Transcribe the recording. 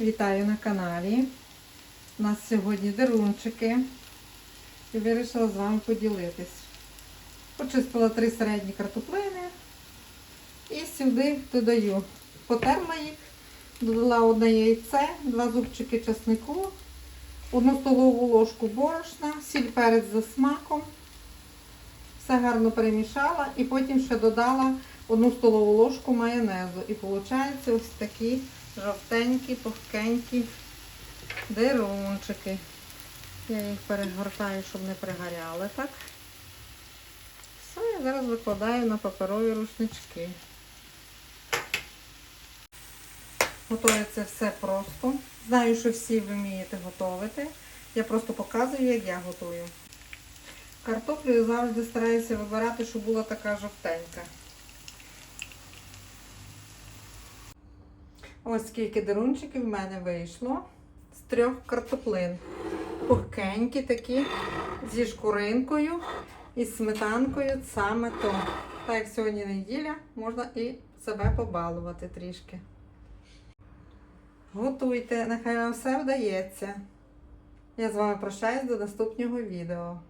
Вітаю на каналі. У нас сьогодні дерунчики. І вирішила з вами поділитись. Почистила три середні картоплини. І сюди додаю. Потерла їх, додала одне яйце, два зубчики чеснику, одну столову ложку борошна, сіль перець за смаком. Все гарно перемішала і потім ще додала одну столову ложку майонезу. І виходить ось такі жовтенькі, пухкенькі дерунчики. Я їх перегортаю, щоб не пригоряли, так? Все, я зараз викладаю на паперові рушнички. Готується все просто. Знаю, що всі ви вмієте готувати. Я просто показую, як я готую. Картоплю завжди стараюся вибирати, щоб була така жовтенька. Ось скільки дерунчиків в мене вийшло з трьох картоплин. Пухкенькі такі, зі шкуринкою і сметанкою саме то. Так як сьогодні неділя, можна і себе побалувати трішки. Готуйте, нехай вам все вдається. Я з вами прощаюсь до наступного відео.